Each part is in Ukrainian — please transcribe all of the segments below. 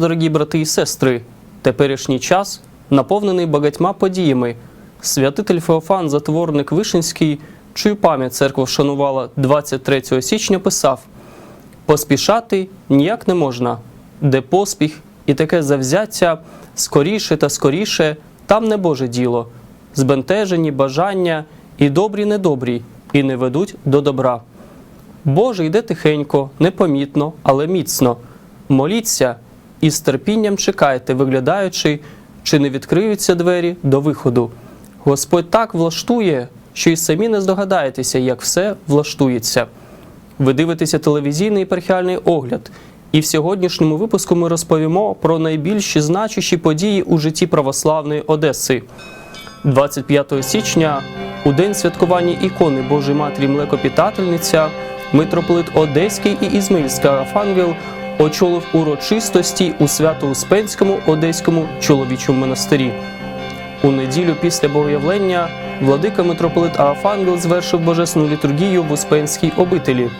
Дорогі брати і сестри. Теперішній час наповнений багатьма подіями. Святитель Феофан, затворник Вишинський, чию пам'ять церква вшанувала 23 січня, писав: Поспішати ніяк не можна, де поспіх і таке завзяття скоріше та скоріше, там не Боже діло, збентежені бажання і добрі недобрі, і не ведуть до добра. Боже йде тихенько, непомітно, але міцно. Моліться і з терпінням чекайте, виглядаючи, чи не відкриються двері до виходу. Господь так влаштує, що й самі не здогадаєтеся, як все влаштується. Ви дивитеся телевізійний епархіальний огляд, і в сьогоднішньому випуску ми розповімо про найбільші значущі події у житті православної Одеси. 25 січня, у день святкування ікони Божої Матері Млекопітательниця, митрополит Одеський і Ізмаїльський Арафангел очолив урочистості у Свято-Успенському Одеському чоловічому монастирі. У неділю після богоявлення владика митрополит Арафангел звершив божественну літургію в Успенській обителі.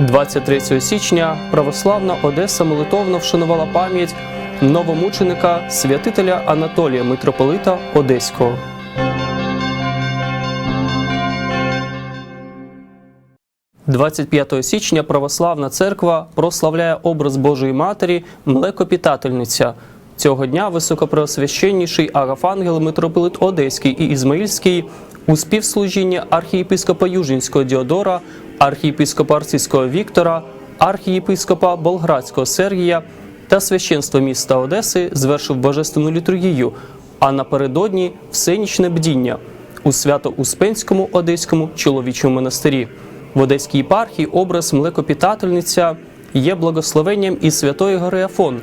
23 січня православна Одеса молитовно вшанувала пам'ять новомученика святителя Анатолія митрополита Одеського. – 25 січня православна церква прославляє образ Божої Матері Млекопітательниця. Цього дня високопреосвященніший Агафангел митрополит Одеський і Ізмаїльський у співслужінні архієпископа Южинського Діодора, архієпископа Арцизького Віктора, архієпископа Болградського Сергія та священства міста Одеси звершив божественну літургію, а напередодні всенічне бдіння у Свято-Успенському Одеському чоловічому монастирі. В Одеській єпархії образ млекопітательниця є благословенням і Святої Гори Афон.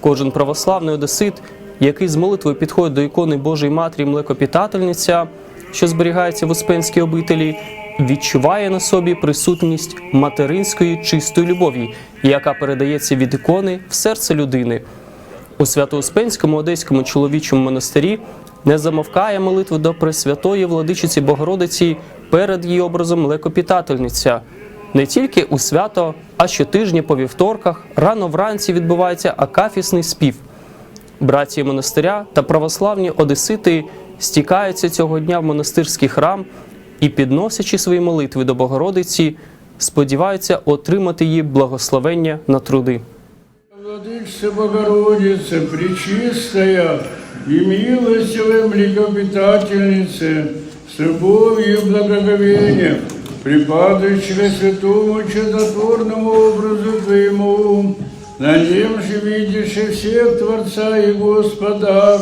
Кожен православний одесит, який з молитвою підходить до ікони Божої Матері Млекопітательниця, що зберігається в Успенській обителі, відчуває на собі присутність материнської чистої любові, яка передається від ікони в серце людини. У Свято-Успенському Одеському чоловічому монастирі не замовкає молитви до Пресвятої Владичиці Богородиці перед її образом Млекопітательниця. Не тільки у свято, а щотижня по вівторках рано вранці відбувається акафісний спів. Братії монастиря та православні одесити стікаються цього дня в монастирський храм і, підносячи свої молитви до Богородиці, сподіваються отримати її благословення на труди. Владычица Богородица, Пречистая и милостивая млекопитательница, с любовью и благоговением, припадающего святому чудотворному образу Твоему, на нем же видишь и всех Творца и Господа,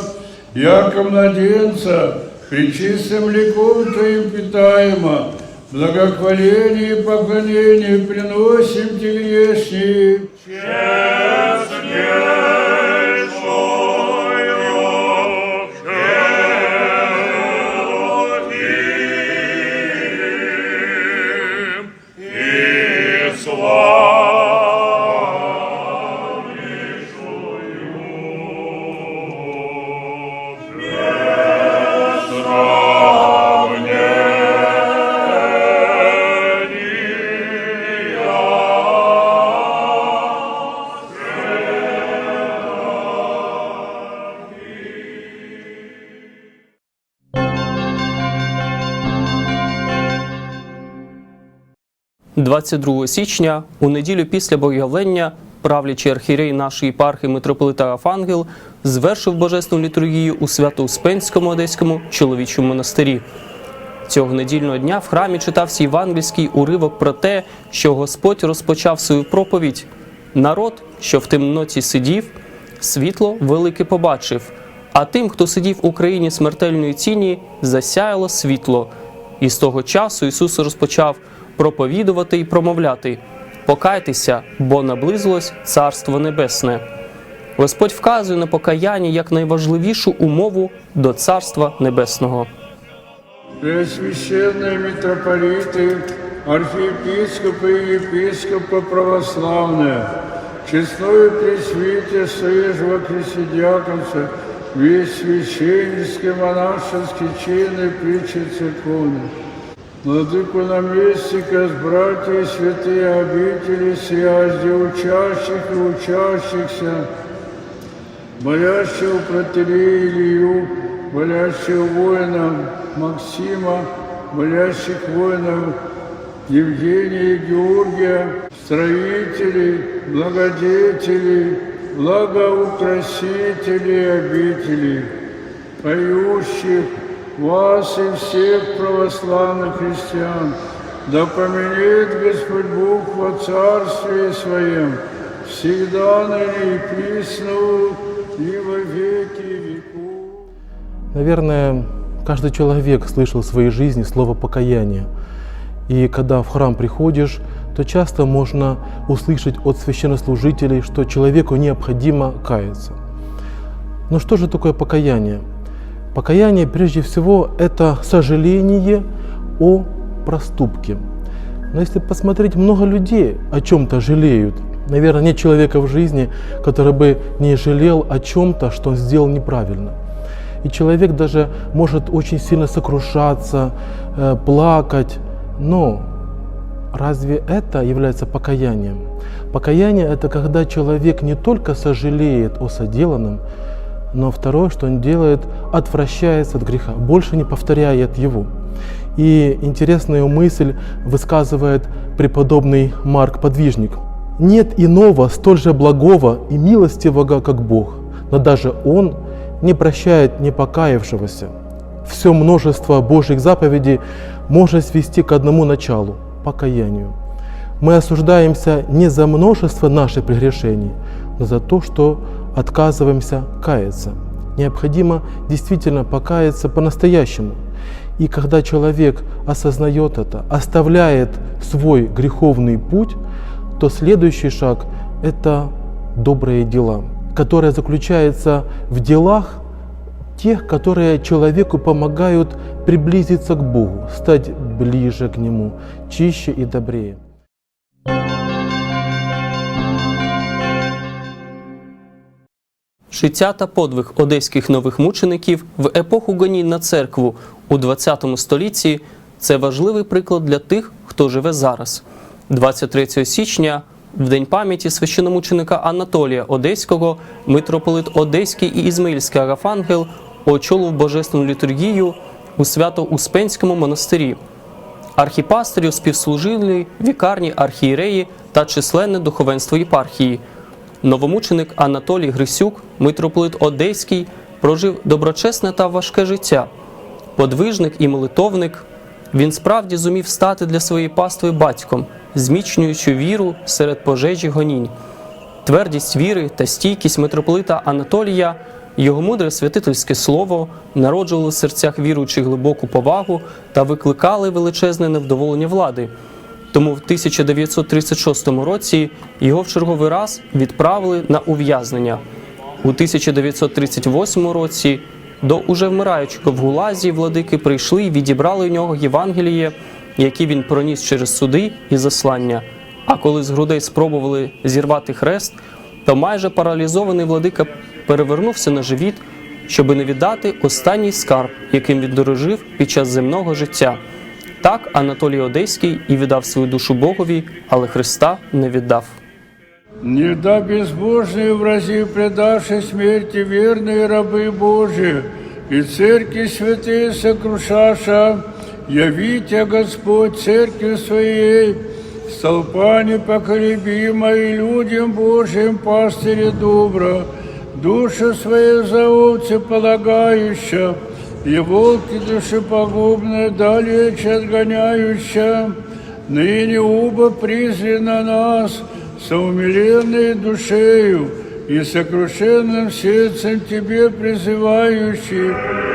яко младенца, причистым млеком Твоим питаемо, благохваление и поклонение приносим Тебе грешник. – 22 січня, у неділю після богоявлення, правлячий архірей нашої єпархії митрополита Афангел звершив божественну літургію у Свято-Успенському Одеському чоловічому монастирі. Цього недільного дня в храмі читався євангельський уривок про те, що Господь розпочав свою проповідь. Народ, що в темноті сидів, світло велике побачив, а тим, хто сидів у країні смертельної тіні, засяяло світло. І з того часу Ісус розпочав проповідувати і промовляти: Покайтеся, бо наблизилось Царство Небесне. Господь вказує на покаяння як найважливішу умову до Царства Небесного. Пресвященные митрополиты, архиепископы и епископы православные, честное пресвитерство же во Христе Дьяконце, весь священнический монашеский чин и притчи церковный. Владыку наместника, с братья святые обители, связи учащих и учащихся, болящего протерея Илью, болящего воина Максима, болящих воинов Евгения и Георгия, строителей, благодетелей, благоукрасителей обителей, поющих вас и всех православных христиан, да поменяет Господь Бог во Царстве Своем, всегда ныне и присно, и во веки веков. Наверное, каждый человек слышал в своей жизни слово покаяние. И когда в храм приходишь, то часто можно услышать от священнослужителей, что человеку необходимо каяться. Но что же такое покаяние? Покаяние, прежде всего, это сожаление о проступке. Но если посмотреть, много людей о чем-то жалеют. Наверное, нет человека в жизни, который бы не жалел о чем-то, что он сделал неправильно. И человек даже может очень сильно сокрушаться, э, плакать. Но разве это является покаянием? Покаяние – это когда человек не только сожалеет о соделанном, но второе, что он делает, отвращается от греха, больше не повторяет его. И интересную мысль высказывает преподобный Марк Подвижник. Нет иного столь же благого и милостивого, как Бог, но даже Он не прощает непокаявшегося. Все множество Божьих заповедей можно свести к одному началу – покаянию. Мы осуждаемся не за множество наших прегрешений, но за то, что отказываемся каяться. Необходимо действительно покаяться по-настоящему. И когда человек осознает это, оставляет свой греховный путь, то следующий шаг – это добрые дела, которое заключается в делах тех, которые человеку помогают приблизиться к Богу, стать ближе к Нему, чище и добрее. Життя та подвиг одеських нових мучеників в епоху гонінь на церкву у ХХ столітті це важливий приклад для тих, хто живе зараз. 23 січня, в день пам'яті священомученика Анатолія Одеського, митрополит Одеський і Ізмаїльський Агафангел очолив божественну літургію у Свято-Успенському монастирі. Архіпастерю співслужили вікарні архієреї та численне духовенство єпархії. Новомученик Анатолій Грисюк, митрополит Одеський, прожив доброчесне та важке життя. Подвижник і молитовник, він справді зумів стати для своєї пастви батьком, зміцнюючи віру серед пожежі гонінь. Твердість віри та стійкість митрополита Анатолія, його мудре святительське слово народжували в серцях віруючих глибоку повагу та викликали величезне невдоволення влади. Тому в 1936 році його в черговий раз відправили на ув'язнення. У 1938 році до уже вмираючого в гулазі владики прийшли і відібрали у нього Євангеліє, яке він проніс через суди і заслання. А коли з грудей спробували зірвати хрест, то майже паралізований владика перевернувся на живіт, щоби не віддати останній скарб, яким він дорожив під час земного життя. Так Анатолій Одеський і віддав свою душу Богові, але Христа не віддав. Неда безбожные врази, предавшие смерти верные рабы Божии, и церкви святые сокрушаша, явите, Господь, церкви своей, столпа непоколебимой, людям Божьим, пастыре добро, душу свою за овцы полагающая, и волки душепогубные далече отгоняющая, ныне оба призри на нас, соумиленной душею и сокрушенным сердцем Тебе призывающий.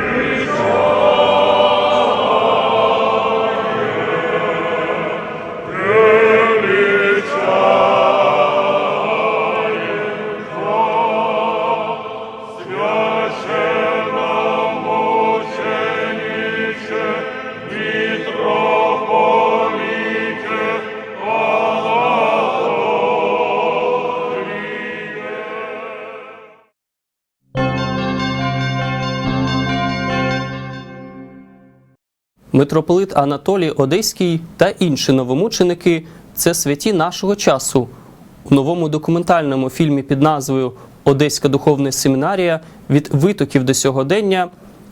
Митрополит Анатолій Одеський та інші новомученики це святі нашого часу. У новому документальному фільмі під назвою Одеська духовна семінарія від витоків до сьогодення,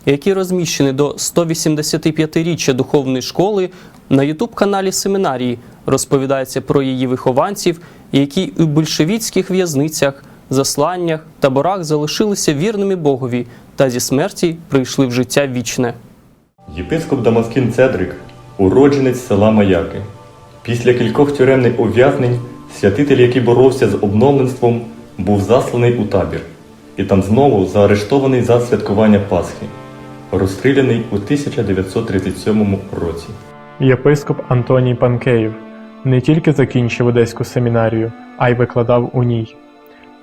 який розміщений до 185-річчя духовної школи на Ютуб-каналі семінарії, розповідається про її вихованців, які у большевіцьких в'язницях, засланнях, таборах залишилися вірними Богові та зі смерті прийшли в життя вічне. Єпископ Дамаскін Цедрик, уродженець села Маяки. Після кількох тюремних ув'язнень святитель, який боровся з обновленством, був засланий у табір, і там знову заарештований за святкування Пасхи, розстріляний у 1937 році. Єпископ Антоній Панкеєв не тільки закінчив Одеську семінарію, а й викладав у ній.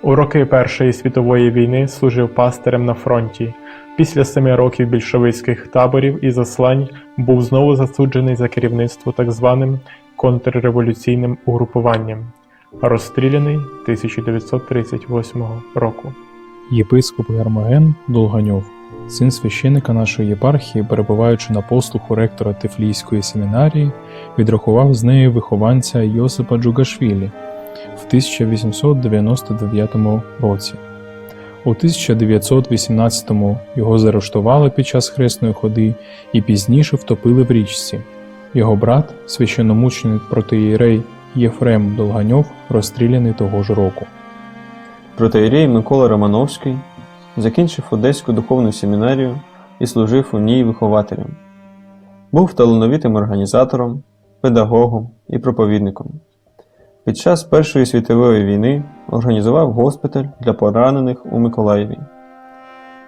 У роки Першої світової війни служив пастирем на фронті. Після семи років більшовицьких таборів і заслань був знову засуджений за керівництво так званим контрреволюційним угрупуванням, розстріляний 1938 року. Єпископ Гермоген Долганьов, син священика нашої єпархії, перебуваючи на послуху ректора Тифлійської семінарії, відрахував з неї вихованця Йосипа Джугашвілі в 1899 році. У 1918-му його заарештували під час хресної ходи і пізніше втопили в річці. Його брат, священномученик протиєрей Єфрем Долганьов, розстріляний того ж року. Протоїрей Микола Романовський закінчив Одеську духовну семінарію і служив у ній вихователем. Був талановитим організатором, педагогом і проповідником. Під час Першої світової війни організував госпіталь для поранених у Миколаєві.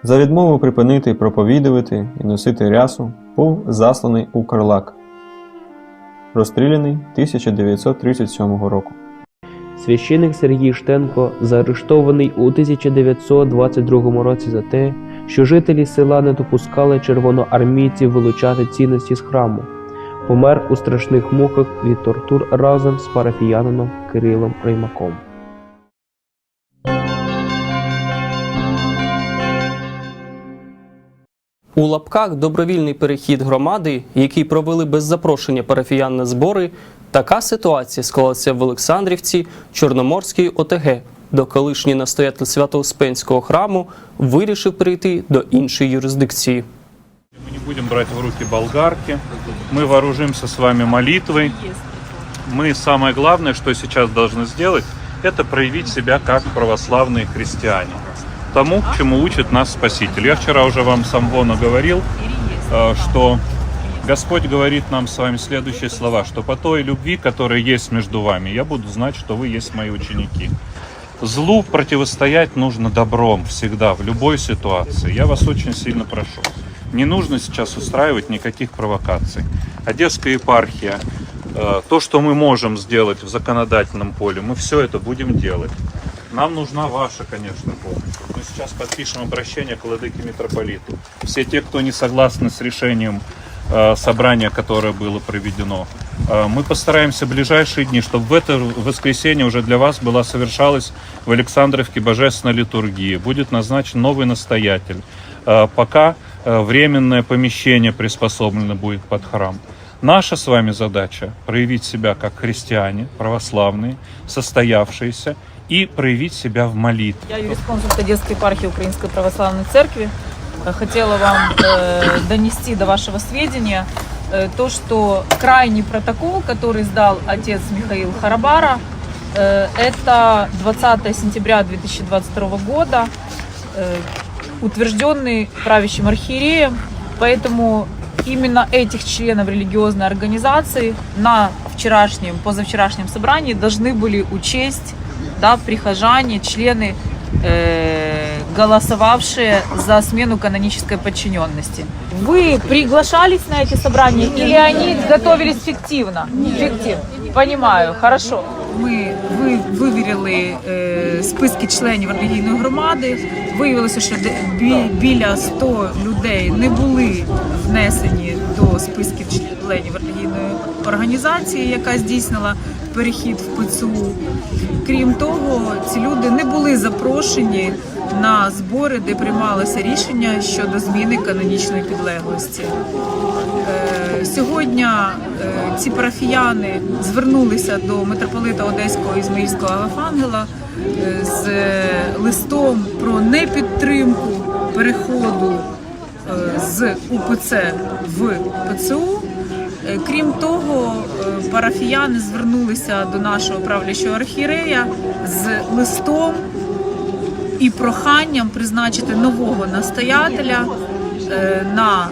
За відмову припинити проповідувати і носити рясу був засланий у Карлак, розстріляний 1937 року. Священик Сергій Штенко заарештований у 1922 році за те, що жителі села не допускали червоноармійців вилучати цінності з храму. Помер у страшних муках від тортур разом з парафіянином Кирилом Реймаком. У лапках добровільний перехід громади, який провели без запрошення парафіян на збори, така ситуація склалася в Олександрівці Чорноморської ОТГ, до колишній настоятель Свято-Успенського храму вирішив перейти до іншої юрисдикції. Будем брать в руки болгарки. Мы вооружимся с вами молитвой. Мы самое главное, что сейчас должны сделать, это проявить себя как православные христиане. Тому, к чему учит нас Спаситель. Я вчера уже вам с Амвона говорил, э, что Господь говорит нам с вами следующие слова, что по той любви, которая есть между вами, я буду знать, что вы есть мои ученики. Злу противостоять нужно добром всегда, в любой ситуации. Я вас очень сильно прошу. Не нужно сейчас устраивать никаких провокаций. Одесская епархия, э, то, что мы можем сделать в законодательном поле, мы все это будем делать. Нам нужна ваша, конечно, помощь. Мы сейчас подпишем обращение к владыке митрополиту. Все те, кто не согласны с решением э, собрания, которое было проведено, э, мы постараемся в ближайшие дни, чтобы в это воскресенье уже для вас была совершалась в Александровке божественная литургия. Будет назначен новый настоятель. Пока временное помещение приспособлено будет под храм. Наша с вами задача проявить себя как христиане, православные, состоявшиеся, и проявить себя в молитве. Я юрисконсульт Одесской епархии Украинской Православной Церкви. Э, Хотела вам э, донести до вашего сведения э, то, что крайний протокол, который сдал отец Михаил Харабара, э, это 20 сентября 2022 года, э, утвержденный правящим архиереем. Поэтому именно этих членов религиозной организации на вчерашнем, позавчерашнем собрании должны были учесть да, прихожане, члены, э, голосовавшие за смену канонической подчиненности. Вы приглашались на эти собрания или они готовились фиктивно? Фиктивно. Понимаю, хорошо. Ми ви, вивірили е, списки членів релігійної громади. Виявилося, що біля 100 людей не були внесені до списків членів релігійної організації, яка здійснила перехід в ПЦУ. Крім того, ці люди не були запрошені на збори, де приймалося рішення щодо зміни канонічної підлеглості. Е, Сьогодні е, ці парафіяни звернулися до митрополита Одеського Ізмаїльського Агафангела е, з листом про непідтримку переходу з УПЦ в ПЦУ. Е, Крім того, е, парафіяни звернулися до нашого правлячого архієрея з листом і проханням призначити нового настоятеля е, на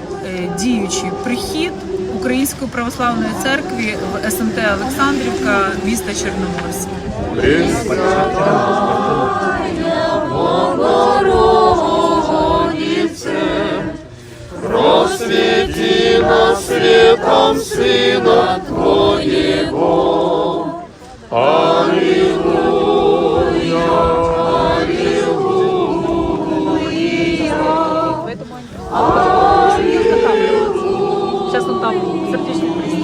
діючий прихід Української православної церкви в СМТ Олександрівка міста Чорноморськ. Сейчас он там сердечный приступ.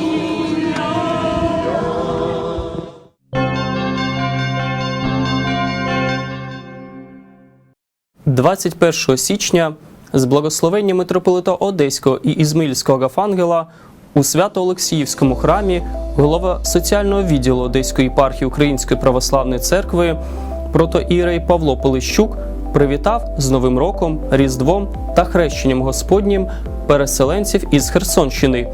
21 січня з благословення митрополита Одеського і Ізмаїльського Гафангела у Свято-Олексіївському храмі голова соціального відділу Одеської єпархії Української православної церкви протоіерей Павло Полищук привітав з Новим роком, Різдвом та хрещенням Господнім переселенців із Херсонщини,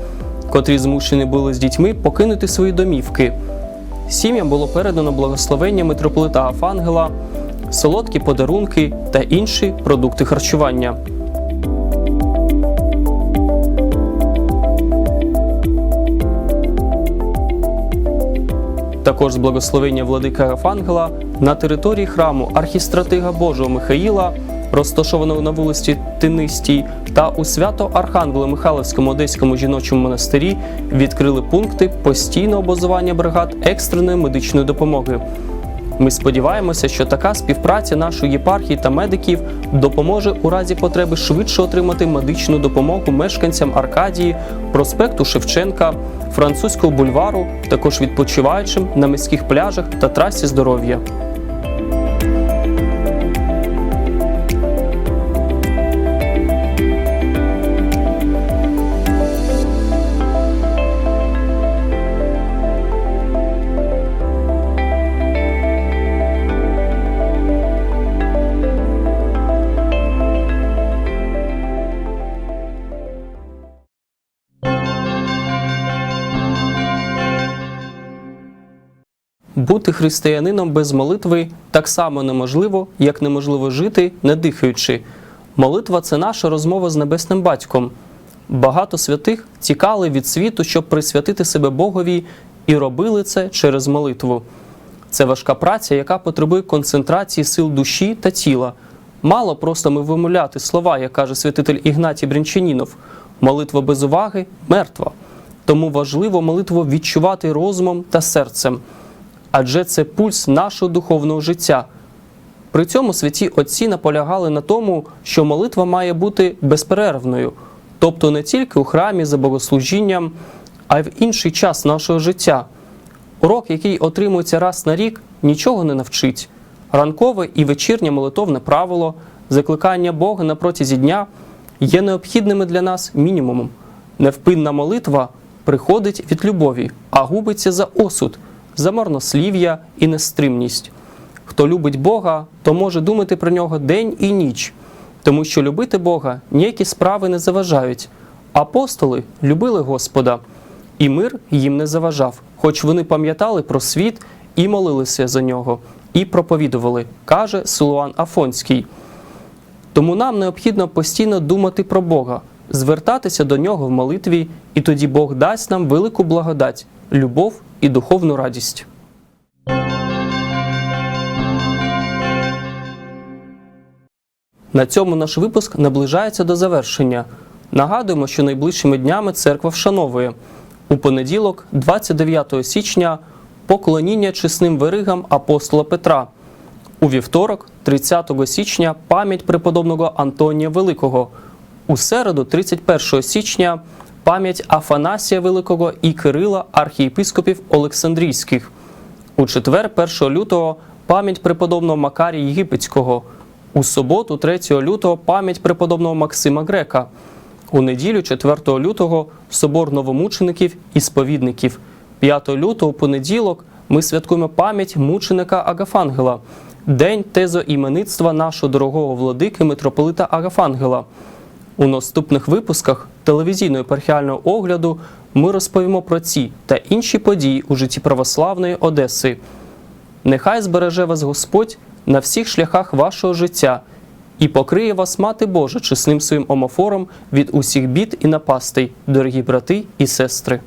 котрі змушені були з дітьми покинути свої домівки. Сім'ям було передано благословення митрополита Афангела, солодкі подарунки та інші продукти харчування. Також з благословення владика Афангела на території храму архістратига Божого Михаїла, розташованого на вулиці Тинистій, та у свято Архангела Михайловському Одеському жіночому монастирі відкрили пункти постійного базування бригад екстреної медичної допомоги. Ми сподіваємося, що така співпраця нашої єпархії та медиків допоможе у разі потреби швидше отримати медичну допомогу мешканцям Аркадії, проспекту Шевченка, французького бульвару, також відпочиваючим на міських пляжах та трасі здоров'я. Бути християнином без молитви так само неможливо, як неможливо жити, не дихаючи. Молитва це наша розмова з небесним батьком. Багато святих тікали від світу, щоб присвятити себе Богові, і робили це через молитву. Це важка праця, яка потребує концентрації сил душі та тіла. Мало просто ми вимовляти слова, як каже святитель Ігнатій Брянчанінов. Молитва без уваги мертва. Тому важливо молитву відчувати розумом та серцем адже це пульс нашого духовного життя. При цьому святі отці наполягали на тому, що молитва має бути безперервною, тобто не тільки у храмі за богослужінням, а й в інший час нашого життя. Урок, який отримується раз на рік, нічого не навчить. Ранкове і вечірнє молитовне правило, закликання Бога на протязі дня є необхідними для нас мінімумом. Невпинна молитва приходить від любові, а губиться за осуд, за марнослів'я і нестримність. Хто любить Бога, то може думати про нього день і ніч, тому що любити Бога ніякі справи не заважають. Апостоли любили Господа, і мир їм не заважав, хоч вони пам'ятали про світ і молилися за нього, і проповідували, каже Силуан Афонський. Тому нам необхідно постійно думати про Бога, звертатися до нього в молитві, і тоді Бог дасть нам велику благодать, любов і духовну радість. На цьому наш випуск наближається до завершення. Нагадуємо, що найближчими днями церква вшановує у понеділок, 29 січня, поклоніння чесним веригам апостола Петра. У вівторок, 30 січня, пам'ять преподобного Антонія Великого. У середу, 31 січня, пам'ять Афанасія Великого і Кирила архієпископів Олександрійських. У четвер, 1 лютого, пам'ять преподобного Макарія Єгипетського. У суботу, 3 лютого, пам'ять преподобного Максима Грека. У неділю 4 лютого собор новомучеників і сповідників. 5 лютого, понеділок, ми святкуємо пам'ять мученика Агафангела, день тезоіменництва нашого дорогого владики митрополита Агафангела. У наступних випусках телевізійного епархіального огляду ми розповімо про ці та інші події у житті православної Одеси. Нехай збереже вас Господь на всіх шляхах вашого життя і покриє вас Мати Божа чесним своїм омофором від усіх бід і напастей, дорогі брати і сестри.